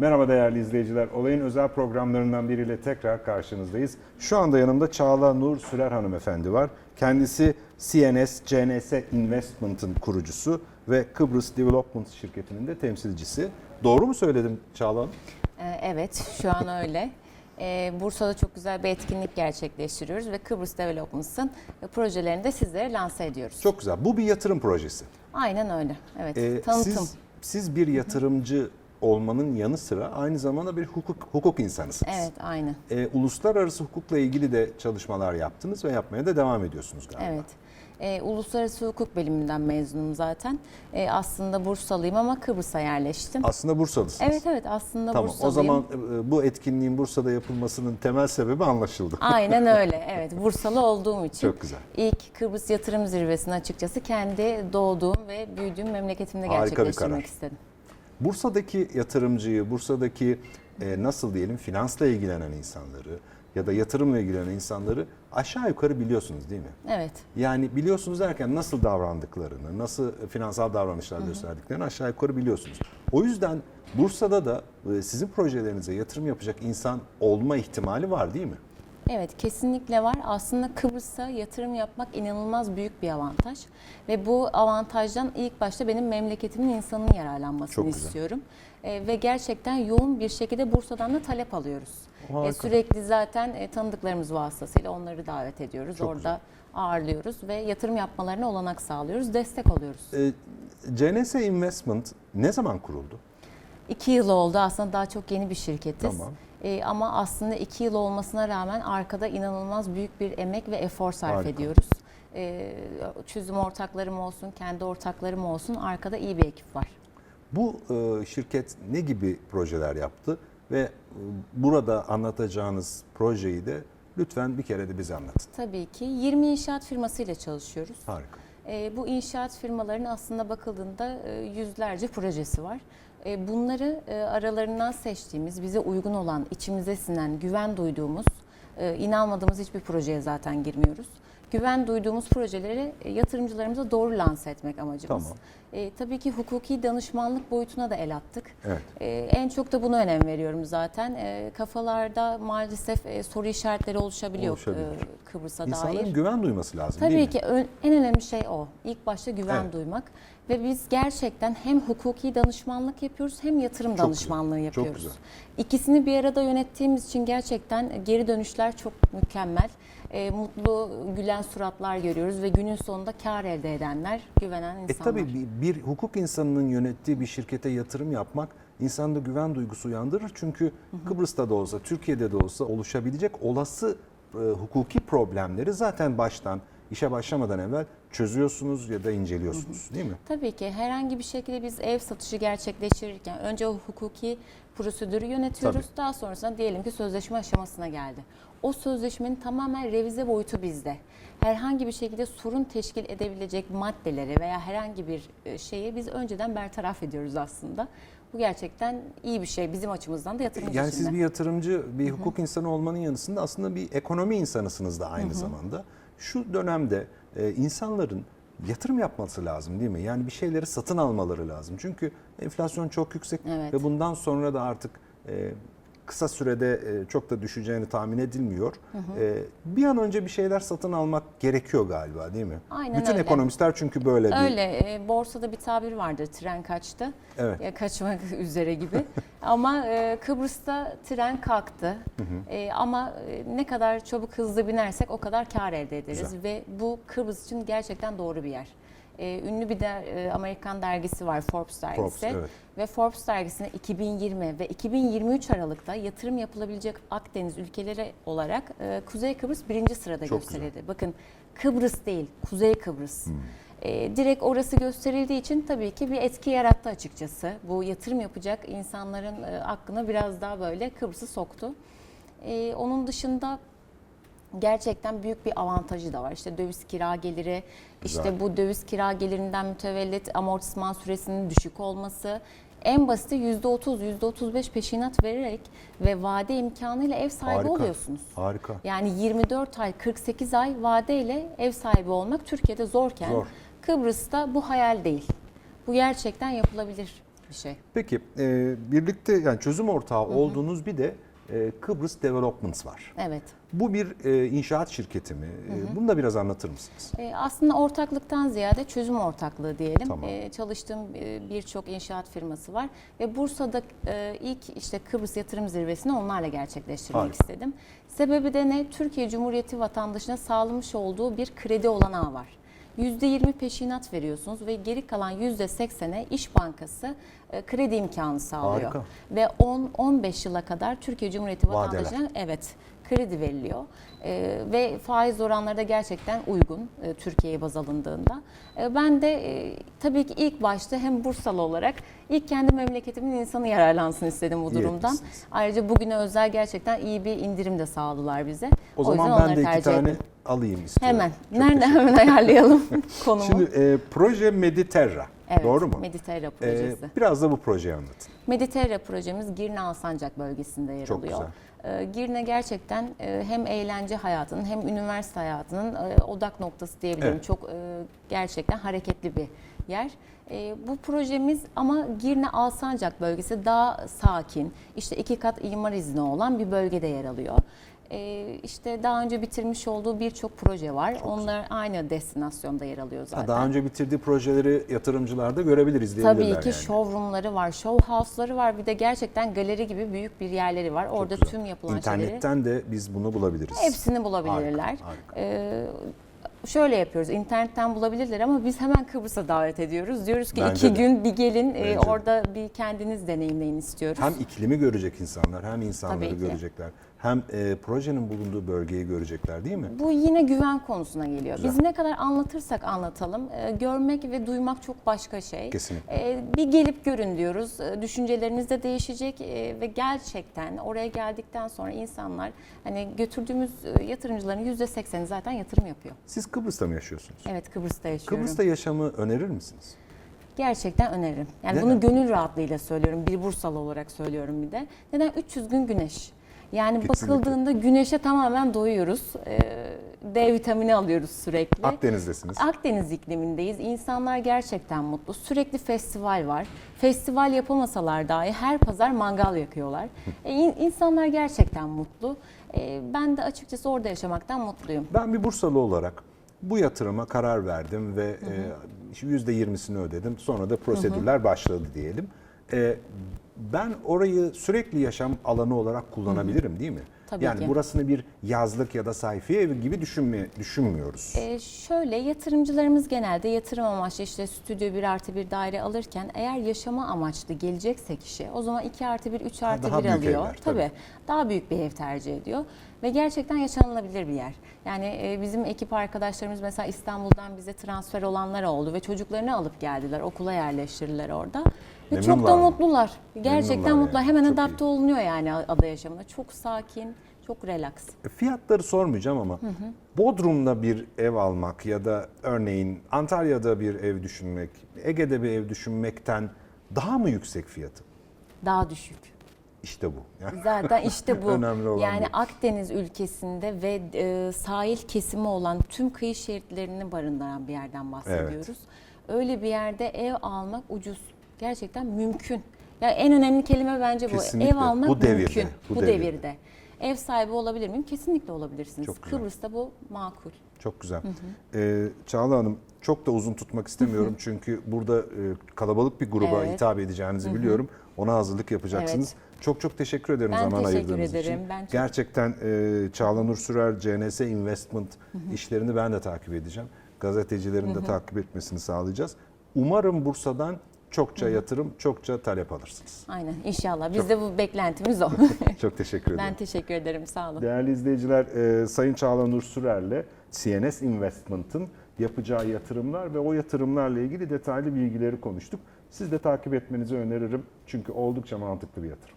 Merhaba değerli izleyiciler. Olayın özel programlarından biriyle tekrar karşınızdayız. Şu anda yanımda Çağla Nur Sürer hanımefendi var. Kendisi CNS, CNS Investment'ın kurucusu ve Kıbrıs Development şirketinin de temsilcisi. Doğru mu söyledim Çağla Hanım? Ee, Evet, şu an öyle. Ee, Bursa'da çok güzel bir etkinlik gerçekleştiriyoruz ve Kıbrıs Developments'ın projelerini de sizlere lanse ediyoruz. Çok güzel. Bu bir yatırım projesi. Aynen öyle. Evet, Ee, tanıtım. siz, siz bir yatırımcı olmanın yanı sıra aynı zamanda bir hukuk hukuk insanısınız. Evet, aynen. Ee, uluslararası hukukla ilgili de çalışmalar yaptınız ve yapmaya da devam ediyorsunuz galiba. Evet. Ee, Uluslararası Hukuk bölümünden mezunum zaten. Ee, aslında Bursalıyım ama Kıbrıs'a yerleştim. Aslında Bursalısınız. Evet evet aslında Tamam. Bursalıyım. O zaman e, bu etkinliğin Bursa'da yapılmasının temel sebebi anlaşıldı. Aynen öyle. Evet, Bursalı olduğum için. Çok güzel. İlk Kıbrıs Yatırım Zirvesi'ni açıkçası kendi doğduğum ve büyüdüğüm memleketimde Harika bir karar. gerçekleştirmek istedim. Bursa'daki yatırımcıyı, Bursa'daki e, nasıl diyelim finansla ilgilenen insanları ya da yatırımla ilgilenen insanları aşağı yukarı biliyorsunuz değil mi? Evet. Yani biliyorsunuz derken nasıl davrandıklarını, nasıl finansal davranışlar gösterdiklerini aşağı yukarı biliyorsunuz. O yüzden Bursa'da da e, sizin projelerinize yatırım yapacak insan olma ihtimali var değil mi? Evet kesinlikle var. Aslında Kıbrıs'a yatırım yapmak inanılmaz büyük bir avantaj. Ve bu avantajdan ilk başta benim memleketimin insanının yararlanmasını Çok güzel. istiyorum. Ee, ve gerçekten yoğun bir şekilde Bursa'dan da talep alıyoruz. Harika. Ee, sürekli zaten e, tanıdıklarımız vasıtasıyla onları davet ediyoruz. Çok Orada güzel. ağırlıyoruz ve yatırım yapmalarına olanak sağlıyoruz, destek oluyoruz. E, CNS Investment ne zaman kuruldu? İki yıl oldu aslında daha çok yeni bir şirketiz. Tamam. Ee, ama aslında iki yıl olmasına rağmen arkada inanılmaz büyük bir emek ve efor sarf Harika. ediyoruz. Ee, çözüm ortaklarım olsun, kendi ortaklarım olsun arkada iyi bir ekip var. Bu e, şirket ne gibi projeler yaptı ve e, burada anlatacağınız projeyi de lütfen bir kere de bize anlatın. Tabii ki 20 inşaat firmasıyla çalışıyoruz. Harika. Ee, bu inşaat firmalarının aslında bakıldığında e, yüzlerce projesi var. E, bunları e, aralarından seçtiğimiz, bize uygun olan, içimize sinen, güven duyduğumuz, e, inanmadığımız hiçbir projeye zaten girmiyoruz. Güven duyduğumuz projeleri e, yatırımcılarımıza doğru lanse etmek amacımız. Tamam. E, tabii ki hukuki danışmanlık boyutuna da el attık. Evet. E, en çok da buna önem veriyorum zaten. E, kafalarda maalesef e, soru işaretleri oluşabiliyor Oluşabilir. e, Kıbrıs'a İnsanların dair. güven duyması lazım değil Tabii mi? ki ön- en önemli şey o. İlk başta güven Evet. duymak ve biz gerçekten hem hukuki danışmanlık yapıyoruz hem yatırım Çok danışmanlığı güzel, çok yapıyoruz. güzel. İkisini bir arada yönettiğimiz için gerçekten geri dönüşler çok mükemmel. E, mutlu, gülen suratlar görüyoruz ve günün sonunda kar elde edenler, güvenen E insanlar. tabii bir, bir hukuk insanının yönettiği bir şirkete yatırım yapmak insanda güven duygusu uyandırır. Çünkü Kıbrıs'ta da olsa, Türkiye'de de olsa oluşabilecek olası e, hukuki problemleri zaten baştan işe başlamadan evvel çözüyorsunuz ya da inceliyorsunuz değil mi? Tabii ki herhangi bir şekilde biz ev satışı gerçekleştirirken önce o hukuki prosedürü yönetiyoruz. Tabii. Daha sonrasında diyelim ki sözleşme aşamasına geldi. O sözleşmenin tamamen revize boyutu bizde. Herhangi bir şekilde sorun teşkil edebilecek maddeleri veya herhangi bir e, şeyi biz önceden bertaraf ediyoruz aslında. Bu gerçekten iyi bir şey bizim açımızdan da yatırımcı Yani için siz bir yatırımcı, bir hukuk insanı olmanın yanısında aslında bir ekonomi insanısınız da aynı zamanda. Şu dönemde e, insanların yatırım yapması lazım değil mi? Yani bir şeyleri satın almaları lazım. Çünkü enflasyon çok yüksek Evet. ve bundan sonra da artık e, kısa sürede e, çok da düşeceğini tahmin edilmiyor. E, bir an önce bir şeyler satın almak gerekiyor galiba değil mi? Aynen Bütün öyle. ekonomistler çünkü böyle bir Öyle borsada bir tabir vardır tren kaçtı. Evet. Ya kaçmak üzere gibi. ama e, Kıbrıs'ta tren kalktı. E, ama e, ne kadar çabuk hızlı binersek o kadar kar elde ederiz Güzel. ve bu Kıbrıs için gerçekten doğru bir yer. E, ünlü bir de e, Amerikan dergisi var Forbes dergisi Forbes, evet. ve Forbes dergisine 2020 ve 2023 Aralık'ta yatırım yapılabilecek Akdeniz ülkeleri olarak e, Kuzey Kıbrıs birinci sırada Çok gösterildi. Bakın Kıbrıs değil, Kuzey Kıbrıs. E, direkt orası gösterildiği için tabii ki bir etki yarattı açıkçası. Bu yatırım yapacak insanların e, aklına biraz daha böyle Kıbrıs'ı soktu. E, onun dışında gerçekten büyük bir avantajı da var. İşte döviz kira geliri, Güzel. işte bu döviz kira gelirinden mütevellit amortisman süresinin düşük olması, en basiti %30, %35 peşinat vererek ve vade imkanıyla ev sahibi harika. oluyorsunuz. Harika. Yani 24 ay, 48 ay vadeyle ev sahibi olmak Türkiye'de zorken Zor. Kıbrıs'ta bu hayal değil. Bu gerçekten yapılabilir. bir şey. Peki e, birlikte yani çözüm ortağı olduğunuz bir de e, Kıbrıs Developments var. Evet. Bu bir e, inşaat şirketi mi? E, bunu da biraz anlatır mısınız? E, Aslında ortaklıktan ziyade çözüm ortaklığı diyelim. Tamam. E, Çalıştığım e, birçok inşaat firması var ve Bursa'da e, ilk işte Kıbrıs Yatırım Zirvesi'ni onlarla gerçekleştirmek Harika. istedim. Sebebi de ne? Türkiye Cumhuriyeti vatandaşına sağlamış olduğu bir kredi olanağı var. %20 peşinat veriyorsunuz ve geri kalan %80'e İş Bankası e, kredi imkanı sağlıyor. Harika. Ve 10-15 yıla kadar Türkiye Cumhuriyeti vatandaşına evet kredi veriliyor. Ee, ve faiz oranları da gerçekten uygun e, Türkiye'ye baz alındığında. E, ben de e, tabii ki ilk başta hem Bursalı olarak ilk kendi memleketimin insanı yararlansın istedim bu durumdan. Ayrıca bugüne özel gerçekten iyi bir indirim de sağladılar bize. O, zaman yüzden ben de iki tane ettim. Alayım istiyorum. Hemen. Çok Nerede hemen ayarlayalım konumu. Şimdi e, proje Mediterra. evet, Doğru mu? Mediterra E, projesi. biraz da bu projeyi anlatın. Mediterra projemiz Girne Alsancak bölgesinde yer Çok alıyor. güzel. Ee, Girne gerçekten e, hem eğlence hayatının hem üniversite hayatının e, odak noktası diyebilirim. Evet. Çok e, gerçekten hareketli bir yer. E, Bu projemiz ama Girne Alsancak bölgesi daha sakin, işte iki kat imar izni olan bir bölgede yer alıyor. E, İşte daha önce bitirmiş olduğu birçok proje var. Onlar aynı destinasyonda yer alıyor zaten. Ha, daha önce bitirdiği projeleri yatırımcılar da görebilir, izleyebilirler Tabii ki yani. showroomları var, show house'ları var. Bir de gerçekten galeri gibi büyük bir yerleri var. Çok Orada güzel. tüm yapılan şeyleri İnternetten de biz bunu bulabiliriz. hepsini bulabilirler. Harika, harika. Ee, şöyle yapıyoruz. internetten bulabilirler ama biz hemen Kıbrıs'a davet ediyoruz. Diyoruz ki Bence iki de. gün bir gelin e, Bence orada bir kendiniz deneyimleyin istiyoruz. Hem iklimi görecek insanlar, hem insanları görecekler, hem e, projenin bulunduğu bölgeyi görecekler değil mi? Bu yine güven konusuna geliyor. Güzel. Biz ne kadar anlatırsak anlatalım, e, görmek ve duymak çok başka şey. Kesinlikle. E, bir gelip görün diyoruz. E, Düşünceleriniz de değişecek e, ve gerçekten oraya geldikten sonra insanlar hani götürdüğümüz e, yatırımcıların %80'i zaten yatırım yapıyor. Siz Kıbrıs'ta mı yaşıyorsunuz? Evet Kıbrıs'ta yaşıyorum. Kıbrıs'ta yaşamı önerir misiniz? Gerçekten öneririm. Yani Neden? bunu gönül rahatlığıyla söylüyorum. Bir Bursalı olarak söylüyorum bir de. Neden? 300 gün güneş. Yani Kesinlikle. bakıldığında güneşe tamamen doyuyoruz. Ee, D vitamini alıyoruz sürekli. Akdeniz'desiniz. Akdeniz iklimindeyiz. İnsanlar gerçekten mutlu. Sürekli festival var. Festival yapamasalar dahi her pazar mangal yakıyorlar. E, in- insanlar gerçekten mutlu. E, ben de açıkçası orada yaşamaktan mutluyum. Ben bir Bursalı olarak bu yatırıma karar verdim ve e, %20'sini ödedim. Sonra da prosedürler başladı diyelim. E, ben orayı sürekli yaşam alanı olarak kullanabilirim değil mi? Tabii yani ki. burasını bir yazlık ya da sayfiye evi gibi düşünme, düşünmüyoruz. Ee, şöyle yatırımcılarımız genelde yatırım amaçlı işte stüdyo bir artı bir daire alırken eğer yaşama amaçlı gelecekse kişi o zaman 2 artı 1, 3 artı daha 1 büyük alıyor. evler, tabii. tabii. Daha büyük bir ev tercih ediyor ve gerçekten yaşanılabilir bir yer. Yani e, bizim ekip arkadaşlarımız mesela İstanbul'dan bize transfer olanlar oldu ve çocuklarını alıp geldiler okula yerleştirdiler orada. Ve çok da mı? mutlular. Gerçekten Memnunlar mutlular. yani. Hemen Çok iyi. adapte olunuyor yani ada yaşamına. Çok sakin, çok relax. E, Fiyatları sormayacağım ama Bodrum'da bir ev almak ya da örneğin Antalya'da bir ev düşünmek, Ege'de bir ev düşünmekten daha mı yüksek fiyatı? Daha düşük. İşte bu. Yani Zaten işte bu. Önemli olan yani bu. Akdeniz ülkesinde ve e, sahil kesimi olan tüm kıyı şeritlerini barındıran bir yerden bahsediyoruz. Öyle bir yerde ev almak ucuz. Gerçekten mümkün. Ya en önemli kelime bence bu. Kesinlikle. Ev almak Bu devirde, mümkün. bu Bu, devirde. devirde. Ev sahibi olabilir miyim? Kesinlikle olabilirsiniz. Çok güzel. Kıbrıs'ta bu makul. Çok güzel. Ee, Çağla Hanım çok da uzun tutmak istemiyorum çünkü burada e, kalabalık bir gruba Evet. hitap edeceğinizi biliyorum. Ona hazırlık yapacaksınız. Çok çok teşekkür ederim Ben zaman teşekkür ayırdığınız ederim. için. Ben çok- Gerçekten e, Çağla Nur Sürer CNS Investment işlerini ben de takip edeceğim. Gazetecilerin de takip etmesini sağlayacağız. Umarım Bursa'dan çokça yatırım, çokça talep alırsınız. Aynen inşallah. Bizde bu beklentimiz o. Çok teşekkür ederim. ben teşekkür ederim. Sağ olun. Değerli izleyiciler, e, Sayın Çağla Nur Sürer'le CNS Investment'ın yapacağı yatırımlar ve o yatırımlarla ilgili detaylı bilgileri konuştuk. Siz de takip etmenizi öneririm çünkü oldukça mantıklı bir yatırım.